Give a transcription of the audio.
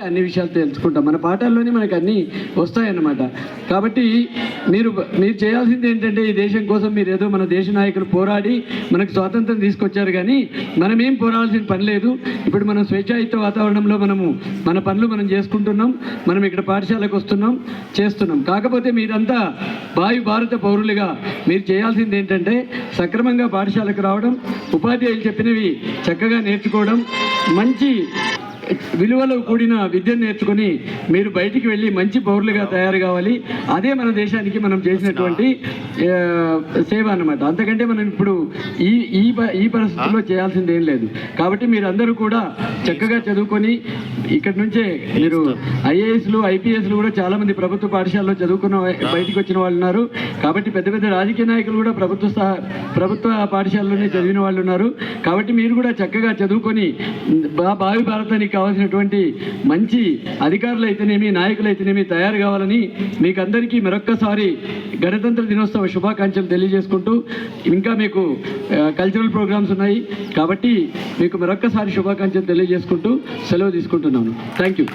అన్ని విషయాలు తెలుసుకుంటాం. మన పాఠాల్లోనే మనకు అన్నీ వస్తాయన్నమాట. కాబట్టి మీరు మీరు చేయాల్సింది ఏంటంటే ఈ దేశం కోసం మీరు ఏదో మన దేశ నాయకులు పోరాడి మనకు స్వాతంత్రం తీసుకొచ్చారు కానీ మనం ఏం పోరాడాల్సిన పని లేదు. ఇప్పుడు మనం స్వేచ్ఛాయుత వాతావరణంలో మనము మన పనులు మనం చేసుకుంటున్నాం. మనం ఇక్కడ పాఠశాలకు వస్తున్నాం చేస్తున్నాం. కాకపోతే మీరంతా వాయు భారత పౌరులుగా మీరు చేయాల్సింది ఏంటంటే సక్రమంగా పాఠశాలకు రావడం ఉపాధ్యాయులు చెప్పినవి చక్కగా నేర్చుకోవడం మంచి విలువలు కూడిన విద్యను నేర్చుకుని మీరు బయటికి వెళ్ళి మంచి పౌరులుగా తయారు కావాలి. అదే మన దేశానికి మనం చేసినటువంటి సేవ అన్నమాట. అంతకంటే మనం ఇప్పుడు ఈ ఈ ప- ఈ పరిస్థితుల్లో చేయాల్సింది ఏం లేదు. కాబట్టి మీరు అందరూ కూడా చక్కగా చదువుకొని ఇక్కడ నుంచే మీరు ఐఏఎస్లు ఐపీఎస్లు కూడా చాలా మంది ప్రభుత్వ పాఠశాలలో చదువుకున్న బయటికి వచ్చిన వాళ్ళు ఉన్నారు. కాబట్టి పెద్ద పెద్ద రాజకీయ నాయకులు కూడా ప్రభుత్వ ప్రభుత్వ పాఠశాలలోనే చదివిన వాళ్ళు ఉన్నారు. కాబట్టి మీరు కూడా చక్కగా చదువుకొని బా- భావి భారతానికి కావాల్సినటువంటి మంచి అధికారులు అయితేనేమి నాయకులు అయితేనేమి తయారు కావాలని మీకు అందరికీ మరొక్కసారి గణతంత్ర దినోత్సవ శుభాకాంక్షలు తెలియజేసుకుంటూ ఇంకా మీకు కల్చరల్ ప్రోగ్రామ్స్ ఉన్నాయి. కాబట్టి మీకు మరొక్కసారి శుభాకాంక్షలు తెలియజేసుకుంటూ సెలవు తీసుకుంటున్నాను. Thank you